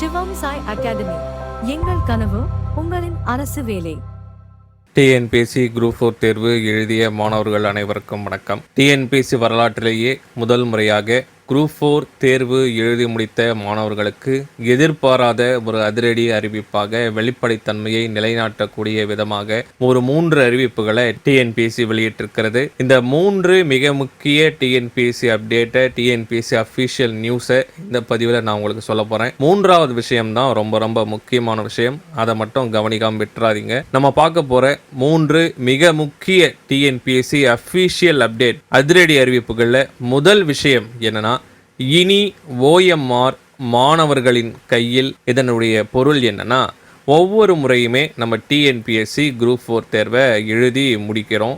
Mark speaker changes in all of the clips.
Speaker 1: சிவம் Sai academy. எங்கள் கனவு உங்களின் அரசு வேலை.
Speaker 2: டிஎன்பிசி குரூப் ஃபோர் தேர்வு எழுதிய மாணவர்கள் அனைவருக்கும் வணக்கம். டிஎன்பிசி வரலாற்றிலேயே முதல் முறையாக குரூப் ஃபோர் தேர்வு எழுதி முடித்த மாணவர்களுக்கு எதிர்பாராத ஒரு அதிரடி அறிவிப்பாக வெளிப்படைத்தன்மையை நிலைநாட்டக்கூடிய விதமாக ஒரு மூன்று அறிவிப்புகளை டிஎன்பிஎஸ்சி வெளியிட்டிருக்கிறது. இந்த மூன்று மிக முக்கிய டிஎன்பிஎஸ்சி அப்டேட்டை டிஎன்பிசி அஃபிஷியல் நியூஸை இந்த பதிவில் நான் உங்களுக்கு சொல்ல போகிறேன் மூன்றாவது விஷயம் தான் ரொம்ப ரொம்ப முக்கியமான விஷயம். அதை மட்டும் கவனிக்காமல் விட்டுறாதீங்க. நம்ம பார்க்க போகிற மூன்று மிக முக்கிய டிஎன்பிஎஸ்சி அஃபிஷியல் அப்டேட் அதிரடி அறிவிப்புகளில் முதல் விஷயம் என்னன்னா இனி ஓஎம்ஆர் மாணவர்களின் கையில் இதனுடைய பொருள் என்னன்னா ஒவ்வொரு முறையுமே நம்ம டிஎன்பிஎஸ்சி குரூப் ஃபோர் தேர்வை எழுதி முடிக்கிறோம்.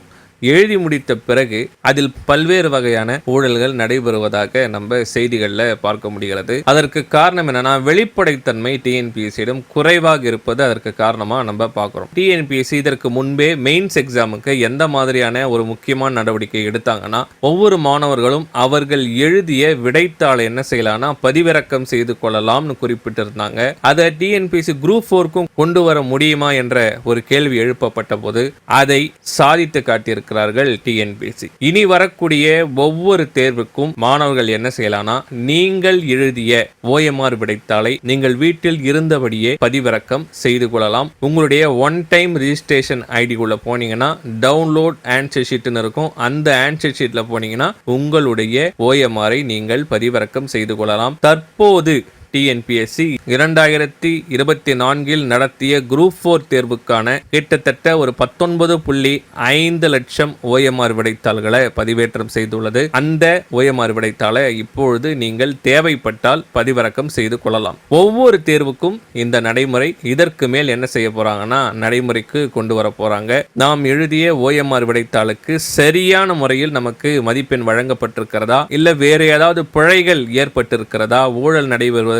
Speaker 2: எழுதி முடித்த பிறகு அதில் பல்வேறு வகையான ஊழல்கள் நடைபெறுவதாக நம்ம செய்திகளில் பார்க்க முடிகிறது. அதற்கு காரணம் என்னன்னா வெளிப்படைத்தன்மை டிஎன்பிஎஸ்சியிடம் குறைவாக இருப்பது அதற்கு காரணமாக நம்ம பார்க்குறோம். டிஎன்பிஎஸ்சி இதற்கு முன்பே மெயின்ஸ் எக்ஸாமுக்கு எந்த மாதிரியான ஒரு முக்கியமான நடவடிக்கை எடுத்தாங்கன்னா ஒவ்வொரு மாணவர்களும் அவர்கள் எழுதிய விடைத்தாளை என்ன செய்யலாம்னா பதிவிறக்கம் செய்து கொள்ளலாம்னு குறிப்பிட்டிருந்தாங்க. அதை டிஎன்பிஎஸ்சி குரூப் ஃபோருக்கும் கொண்டு வர முடியுமா என்ற ஒரு கேள்வி எழுப்பப்பட்ட போது அதை சாதித்து இருக்கிறார்கள் டிஎன்பிஎஸ்சி. இனி வரக்கூடிய ஒவ்வொரு தேர்வுக்கும் மாணவர்கள் என்ன செய்யலாம்னா நீங்கள் எழுதிய ஓஎம்ஆர் விடைத்தாளை நீங்கள் வீட்டில் இருந்தபடியே பதிவிறக்கம் செய்து கொள்ளலாம். உங்களுடைய ஒன் டைம் ரிஜிஸ்ட்ரேஷன் ஐடிக்குள்ள போனீங்கன்னா டவுன்லோட் ஆன்சர் ஷீட்னு இருக்கும். அந்த ஆன்சர் ஷீட்ல போனீங்கன்னா உங்களுடைய ஓஎம்ஆரை நீங்கள் பதிவிறக்கம் செய்து கொள்ளலாம். தற்போது டிஎன்பிஎஸ்சி இரண்டாயிரத்தி இருபத்தி நான்கில் நடத்திய குரூப் ஃபோர் தேர்வுக்கான கிட்டத்தட்ட ஒரு பத்தொன்பது புள்ளி ஐந்து லட்சம் ஓஎம்ஆர் விடைத்தாள்களை பதிவேற்றம் செய்துள்ளது. அந்த ஓஎம்ஆர் விடைத்தாளை இப்பொழுது நீங்கள் தேவைப்பட்டால் பதிவிறக்கம் செய்து கொள்ளலாம். ஒவ்வொரு தேர்வுக்கும் இந்த நடைமுறை இதற்கு மேல் என்ன செய்ய போறாங்கன்னா நடைமுறைக்கு கொண்டு வர போறாங்க. நாம் எழுதிய ஓஎம்ஆர் விடைத்தாளுக்கு சரியான முறையில் நமக்கு மதிப்பெண் வழங்கப்பட்டிருக்கிறதா? இல்ல வேறு ஏதாவது பிழைகள் ஏற்பட்டிருக்கிறதா? ஊழல்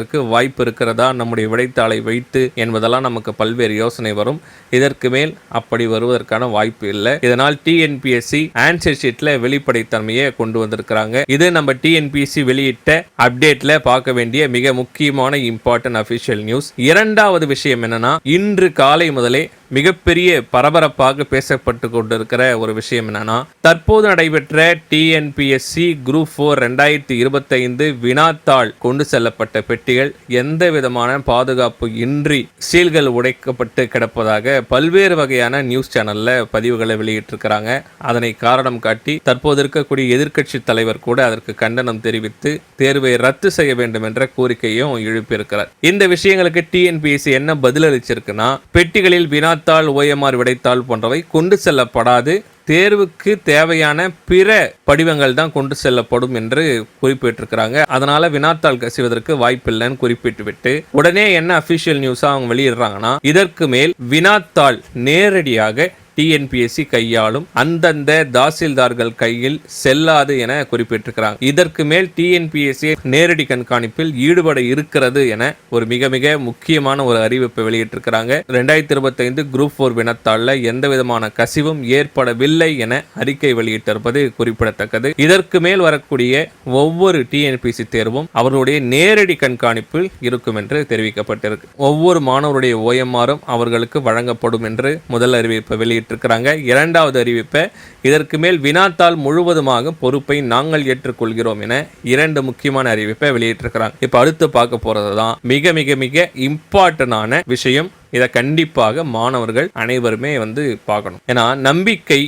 Speaker 2: நடைபெறுவதற்கு வாய்ப்பு இருக்கிறதா? நம்முடைய விடைத்தாளை வைத்து என்பதெல்லாம் நமக்கு பல்வேறு யோசனை வரும். இதற்கு மேல் அப்படி வருவதற்கான வாய்ப்பு இல்லை. இதனால் டிஎன்பிஎஸ்சி ஆன்சர் ஷீட்ல வெளிப்படைத்தன்மையை கொண்டு வந்திருக்கிறாங்க. இது நம்ம டிஎன்பிஎஸ்சி வெளியிட்ட அப்டேட்ல பார்க்க வேண்டிய மிக முக்கியமான இம்பார்ட்டன்ட் அபிஷியல் நியூஸ் இரண்டாவது விஷயம் என்னன்னா இன்று காலை முதலே மிகப்பெரிய பரபரப்பாக பேசப்பட்டு கொண்டிருக்கிற ஒரு விஷயம் என்னன்னா தற்போது நடைபெற்ற டிஎன்பிஎஸ்சி குரூப் ஃபோர் ரெண்டாயிரத்தி இருபத்தைந்து வினாத்தாள் கொண்டு செல்லப்பட்ட பெட்டிகள் எந்த விதமான பாதுகாப்பு இன்றி சீல்கள் உடைக்கப்பட்டு கிடப்பதாக பல்வேறு வகையான நியூஸ் சேனல்ல பதிவுகளை வெளியிட்டிருக்கிறாங்க. அதனை காரணம் காட்டி தற்போது இருக்கக்கூடிய எதிர்க்கட்சி தலைவர் கூட அதற்கு கண்டனம் தெரிவித்து தேர்வை ரத்து செய்ய வேண்டும் என்ற கோரிக்கையும் எழுப்பியிருக்கிறார். இந்த விஷயங்களுக்கு டிஎன்பிஎஸ்சி என்ன பதிலளிச்சிருக்குன்னா பெட்டிகளில் வினா வினாத்தாள் ஓஎம்ஆர் விடைத்தாள் போன்றவை கொண்டு செல்லப்படாது. தேர்வுக்கு தேவையான பிற படிவங்கள் தான் கொண்டு செல்லப்படும் என்று குறிப்பிட்டிருக்கிறாங்க. அதனால வினாத்தாள் கசிவதற்கு வாய்ப்பில்லைன்னு குறிப்பிட்டுவிட்டு உடனே என்ன அபிஷியல் நியூஸா அவங்க வெளியிடுறாங்கன்னா இதற்கு மேல் வினாத்தாள் நேரடியாக டிஎன்பிஎஸ்சி கையாளும் அந்தந்த தாசில்தார்கள் கையில் செல்லாது என குறிப்பிட்டிருக்கிறாங்க. இதற்கு மேல் டிஎன்பிஎஸ்சி நேரடி கண்காணிப்பில் ஈடுபட இருக்கிறது என ஒரு மிக மிக முக்கியமான ஒரு அறிவிப்பை வெளியிட்டிருக்கிறாங்க. ரெண்டாயிரத்தி இருபத்தைந்து குரூப் ஃபோர் வினத்தாளில் எந்த விதமான கசிவும் ஏற்படவில்லை என அறிக்கை வெளியிட்டிருப்பது குறிப்பிடத்தக்கது. இதற்கு மேல் வரக்கூடிய ஒவ்வொரு டிஎன்பிஎஸ்சி தேர்வும் அவர்களுடைய நேரடி கண்காணிப்பில் இருக்கும் என்று தெரிவிக்கப்பட்டிருக்கு. ஒவ்வொரு மாணவருடைய ஓஎம்ஆரும் அவர்களுக்கு வழங்கப்படும் என்று முதல் அறிவிப்பை வெளியிட்டிருக்கிறாங்க இரண்டாவது அறிவிப்பை இதற்கு மேல் வினாத்தாள் முழுவதுமாக பொறுப்பை நாங்கள் ஏற்றுக்கொள்கிறோம் என இரண்டு முக்கியமான அறிவிப்பை வெளியிட்டிருக்கிறாங்க. இப்போ அடுத்து பார்க்க போகிறது தான் மிக மிக மிக இம்பார்ட்டண்டான விஷயம். இதை கண்டிப்பாக மாணவர்கள் அனைவருமே வந்து பார்க்கணும். ஏன்னா நம்பிக்கை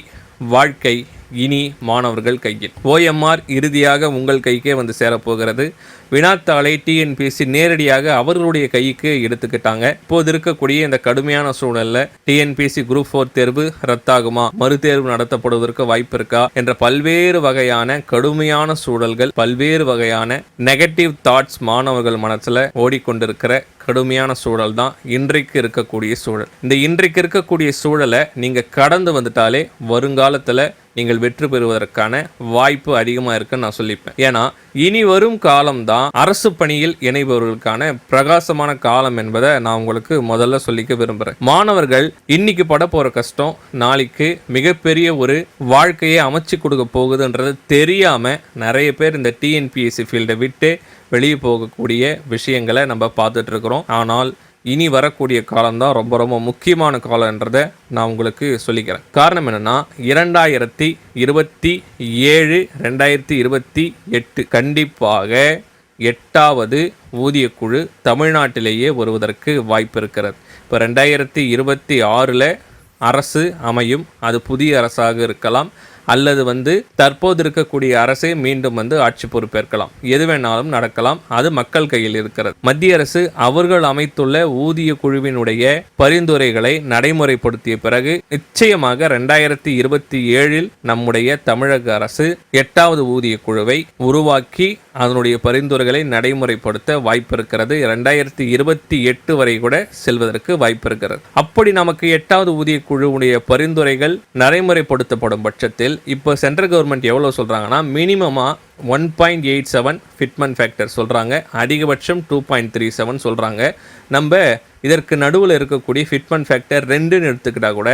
Speaker 2: வாழ்க்கை இனி மாணவர்கள் கையில். ஓஎம்ஆர் இறுதியாக உங்கள் கைக்கே வந்து சேரப்போகிறது. வினாத்தாளை டிஎன்பிஎஸ்சி நேரடியாக அவர்களுடைய கைக்கு எடுத்துக்கிட்டாங்க. இப்போது இருக்கக்கூடிய இந்த கடுமையான சூழல்ல டிஎன்பிஎஸ்சி குரூப் ஃபோர் தேர்வு ரத்தாகுமா? மறுதேர்வு நடத்தப்படுவதற்கு வாய்ப்பு இருக்கா? என்ற பல்வேறு வகையான கடுமையான சூழல்கள் பல்வேறு வகையான நெகட்டிவ் தாட்ஸ் மாணவர்கள் மனசுல ஓடிக்கொண்டிருக்கிற கடுமையான சூழல் தான் இன்றைக்கு இருக்கக்கூடிய சூழல். இந்த இன்றைக்கு இருக்கக்கூடிய சூழலை நீங்க கடந்து வந்துட்டாலே வருங்காலத்துல நீங்கள் வெற்றி பெறுவதற்கான வாய்ப்பு அதிகமாக இருக்குன்னு நான் சொல்லிப்பேன். ஏன்னா இனி வரும் காலம்தான் அரசு பணியில் இணைபவர்களுக்கான பிரகாசமான காலம் என்பதை நான் உங்களுக்கு முதல்ல சொல்லிக்க விரும்புகிறேன் மாணவர்கள் இன்னைக்கு பட போகிற கஷ்டம் நாளைக்கு மிகப்பெரிய ஒரு வாழ்க்கையை அமைச்சு கொடுக்க போகுதுன்றது தெரியாமல் நிறைய பேர் இந்த டிஎன்பிஎஸ்சி ஃபீல்டை விட்டு வெளியே போகக்கூடிய விஷயங்களை நம்ம பார்த்துட்டு இருக்கிறோம். ஆனால் இனி வரக்கூடிய காலம்தான் ரொம்ப ரொம்ப முக்கியமான காலன்றதை நான் உங்களுக்கு சொல்லிக்கிறேன். காரணம் என்னென்னா இரண்டாயிரத்தி இருபத்தி ஏழு ரெண்டாயிரத்தி இருபத்தி எட்டு கண்டிப்பாக எட்டாவது ஊதியக்குழு தமிழ்நாட்டிலேயே வருவதற்கு வாய்ப்பு இருக்கிறது. இப்போ ரெண்டாயிரத்தி இருபத்தி ஆறில் அரசு அமையும் அது புதிய அரசாக இருக்கலாம். அல்லது வந்து தற்போது இருக்கக்கூடிய அரசே மீண்டும் வந்து ஆட்சி பொறுப்பேற்கலாம். எது வேணாலும் நடக்கலாம். அது மக்கள் கையில் இருக்கிறது. மத்திய அரசு அவர்கள் அமைத்துள்ள ஊதிய குழுவினுடைய பரிந்துரைகளை நடைமுறைப்படுத்திய பிறகு நிச்சயமாக ரெண்டாயிரத்தி இருபத்தி ஏழில் நம்முடைய தமிழக அரசு எட்டாவது ஊதிய குழுவை உருவாக்கி அதனுடைய பரிந்துரைகளை நடைமுறைப்படுத்த வாய்ப்பு இருக்கிறது ரெண்டாயிரத்தி இருபத்தி எட்டு வரை கூட செல்வதற்கு வாய்ப்பு இருக்கிறது அப்படி நமக்கு எட்டாவது ஊதிய குழுவுடைய பரிந்துரைகள் நடைமுறைப்படுத்தப்படும் பட்சத்தில் இப்போ சென்ட்ரல் கவர்மெண்ட் எவ்வளோ சொல்கிறாங்கன்னா மினிமமாக one point eight seven fitment factor சொல்கிறாங்க அதிகபட்சம் டூ பாயிண்ட் த்ரீ செவன் சொல்கிறாங்க நம்ம இதற்கு நடுவில் இருக்கக்கூடிய ஃபிட்மெண்ட் ஃபேக்டர் ரெண்டுன்னு எடுத்துக்கிட்டா கூட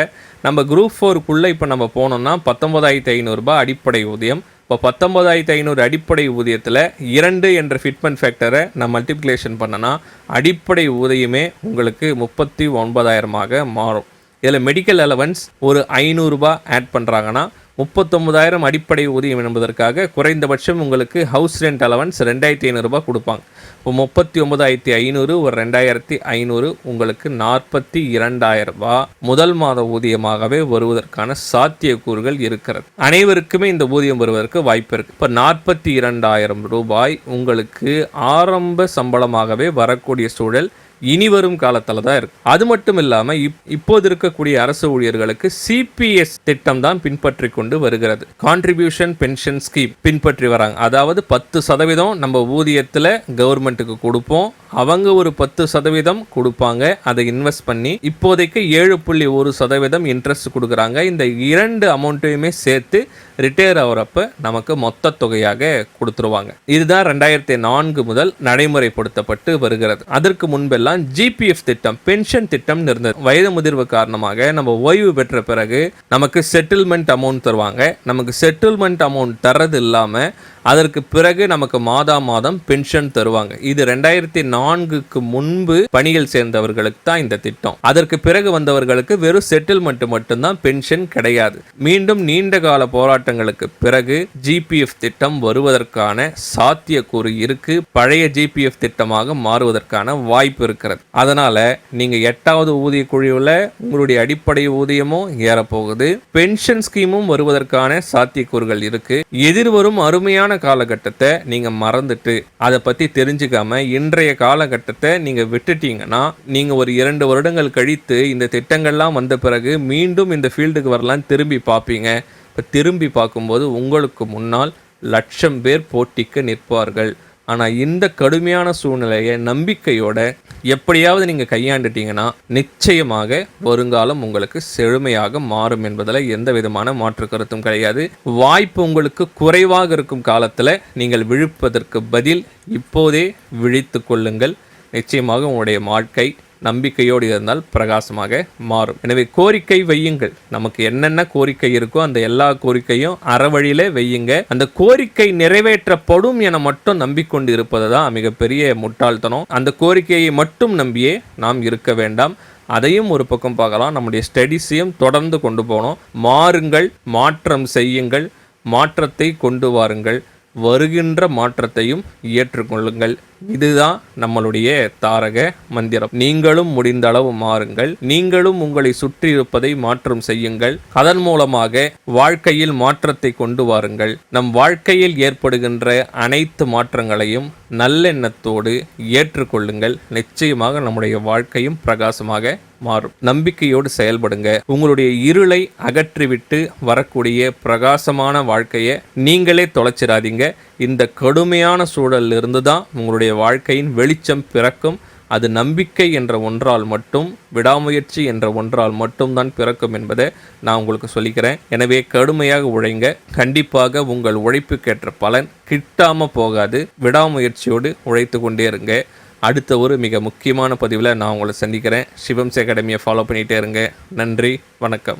Speaker 2: நம்ம குரூப் ஃபோருக்குள்ளே இப்போ நம்ம போனோம்னா பத்தொன்பதாயிரத்தி ஐநூறுரூபா அடிப்படை ஊதியம். இப்போ பத்தொம்போதாயிரத்து ஐநூறு அடிப்படை ஊதியத்தில் இரண்டு என்ற ஃபிட்மெண்ட் ஃபேக்டரை நான் மல்டிப்ளிகேஷன் பண்ணனா அடிப்படை ஊதியமே உங்களுக்கு முப்பத்தி ஒன்பதாயிரமாக மாறும். இதில் மெடிக்கல் அலவன்ஸ் ஒரு ஐநூறுரூபா ஆட் பண்ணுறாங்கன்னா முப்பத்தொம்பதாயிரம் அடிப்படை ஊதியம் என்பதற்காக குறைந்தபட்சம் உங்களுக்கு ஹவுஸ் ரெண்ட் அலவன்ஸ் ரெண்டாயிரத்தி ஐநூறுரூபா கொடுப்பாங்க. இப்போ முப்பத்தி ஒம்பதாயிரத்தி ஐநூறு ஒரு ரெண்டாயிரத்தி ஐநூறு உங்களுக்கு நாற்பத்தி இரண்டாயிரம் ரூபா முதல் மாத ஊதியமாகவே வருவதற்கான சாத்தியக்கூறுகள் இருக்கிறது. அனைவருக்குமே இந்த ஊதியம் வருவதற்கு வாய்ப்பு இருக்குது இப்போ நாற்பத்தி இரண்டாயிரம் ரூபாய் உங்களுக்கு ஆரம்ப சம்பளமாகவே வரக்கூடிய சூழல் இனி வரும் காலத்தில் தான் இருக்கு. அது மட்டும் இல்லாமல் இப் இப்போது இருக்கக்கூடிய அரசு ஊழியர்களுக்கு சிபிஎஸ் திட்டம் தான் பின்பற்றி கொண்டு வருகிறது. கான்ட்ரிபியூஷன் பென்ஷன் ஸ்கீம் பின்பற்றி வராங்க. அதாவது பத்து சதவீதம் நம்ம ஊதியத்தில் கவர்மெண்ட்டுக்கு கொடுப்போம். அவங்க ஒரு பத்து சதவீதம் கொடுப்பாங்க. அதை இன்வெஸ்ட் பண்ணி இப்போதைக்கு ஏழு புள்ளி ஒரு சதவீதம் இன்ட்ரெஸ்ட் கொடுக்குறாங்க. இந்த இரண்டு அமௌண்ட்டையுமே சேர்த்து ரிட்டையர் ஆகிறப்ப நமக்கு மொத்த தொகையாக கொடுத்துருவாங்க. இதுதான் ரெண்டாயிரத்தி நான்கு முதல் நடைமுறைப்படுத்தப்பட்டு வருகிறது. அதற்கு முன்பெல்லாம் ஜிபிஎஃப் திட்டம் பென்ஷன் திட்டம் இருந்தது. வயது முதிர்வு காரணமாக நம்ம ஓய்வு பெற்ற பிறகு நமக்கு செட்டில்மெண்ட் அமௌண்ட் தருவாங்க. நமக்கு செட்டில்மெண்ட் அமௌண்ட் தர்றது இல்லாமல் அதற்கு பிறகு நமக்கு மாதா மாதம் பென்ஷன் தருவாங்க. இது ரெண்டாயிரத்தி நான்குக்கு முன்பு பணியில் சேர்ந்தவர்களுக்கு தான் இந்த திட்டம். அதற்கு பிறகு வந்தவர்களுக்கு வெறும் செட்டில்மெண்ட் மட்டும்தான் பென்ஷன் கிடையாது. மீண்டும் நீண்ட கால போராட்டங்களுக்கு பிறகு ஜிபிஎஃப் திட்டம் வருவதற்கான சாத்தியக்கூறு இருக்கு. பழைய ஜிபிஎஃப் திட்டமாக மாறுவதற்கான வாய்ப்பு இருக்கிறது. அதனால நீங்க எட்டாவது ஊதிய குழுவில் உங்களுடைய அடிப்படை ஊதியமும் ஏறப்போகுது. பென்ஷன் ஸ்கீமும் வருவதற்கான சாத்தியக்கூறுகள் இருக்கு. எதிர்வரும் அருமையான காலகட்டத்தை நீங்கள் மறந்துட்டு அதை பற்றி தெரிஞ்சுக்காம இன்றைய காலகட்டத்தை நீங்கள் விட்டுட்டீங்கன்னா நீங்கள் ஒரு இரண்டு வருடங்கள் கழித்து இந்த திட்டங்கள்லாம் வந்த பிறகு மீண்டும் இந்த ஃபீல்டுக்கு வரலாம் திரும்பி பார்ப்பீங்க. இப்போ திரும்பி பார்க்கும்போது உங்களுக்கு முன்னால் லட்சம் பேர் போட்டிக்கு நிற்பார்கள். ஆனால் இந்த கடுமையான சூழ்நிலையை நம்பிக்கையோட எப்படியாவது நீங்கள் கையாண்டுட்டீங்கன்னா நிச்சயமாக வருங்காலம் உங்களுக்கு செழுமையாக மாறும் என்பதில் எந்த விதமான மாற்று கருத்தும் கிடையாது. வாய்ப்பு உங்களுக்கு குறைவாக இருக்கும் காலத்தில் நீங்கள் விழிப்பதற்கு பதில் இப்போதே விழித்து கொள்ளுங்கள். நிச்சயமாக உங்களுடைய வாழ்க்கை நம்பிக்கையோடு இருந்தால் பிரகாசமாக மாறும். எனவே கோரிக்கை வையுங்கள். நமக்கு என்னென்ன கோரிக்கை இருக்கோ அந்த எல்லா கோரிக்கையும் அறவழியிலே வையுங்க. அந்த கோரிக்கை நிறைவேற்றப்படும் என மட்டும் நம்பிக்கொண்டு இருப்பது தான் மிகப்பெரிய முட்டாள்தனம். அந்த கோரிக்கையை மட்டும் நம்பியே நாம் இருக்க வேண்டாம். அதையும் ஒரு பக்கம் பார்க்கலாம். நம்முடைய ஸ்டடீஸையும் தொடர்ந்து கொண்டு போகணும். மாறுங்கள் மாற்றம் செய்யுங்கள் மாற்றத்தை கொண்டு வாருங்கள். வருகின்ற மாற்றத்தையும் ஏற்றுக்கொள்ளுங்கள். இதுதான் நம்மளுடைய தாரக மந்திரம். நீங்களும் முடிந்த அளவு மாறுங்கள். நீங்களும் உங்களை சுற்றி இருப்பதை மாற்றம் செய்யுங்கள். அதன் மூலமாக வாழ்க்கையில் மாற்றத்தை கொண்டு வாருங்கள். நம் வாழ்க்கையில் ஏற்படுகின்ற அனைத்து மாற்றங்களையும் நல்லெண்ணத்தோடு ஏற்றுக்கொள்ளுங்கள். நிச்சயமாக நம்முடைய வாழ்க்கையும் பிரகாசமாக மாறும். நம்பிக்கையோடு செயல்படுங்க. உங்களுடைய இருளை அகற்றிவிட்டு வரக்கூடிய பிரகாசமான வாழ்க்கையை நீங்களே தொலைச்சிடாதீங்க. இந்த கடுமையான சூழலில் இருந்து தான் உங்களுடைய வாழ்க்கையின் வெளிச்சம் பிறக்கும். அது நம்பிக்கை என்ற ஒன்றால் மட்டும் விடாமுயற்சி என்ற ஒன்றால் மட்டும்தான் பிறக்கும் என்பதை நான் உங்களுக்கு சொல்லிக்கிறேன். எனவே கடுமையாக உழைங்க. கண்டிப்பாக உங்கள் உழைப்புக்கேற்ற பலன் கிட்டாமல் போகாது. விடாமுயற்சியோடு உழைத்து கொண்டே இருங்க. அடுத்த ஒரு மிக முக்கியமான பதிவில் நான் உங்களை சந்திக்கிறேன். சிவம்ஸ் அகாடமியை ஃபாலோ பண்ணிகிட்டே இருங்க. நன்றி. வணக்கம்.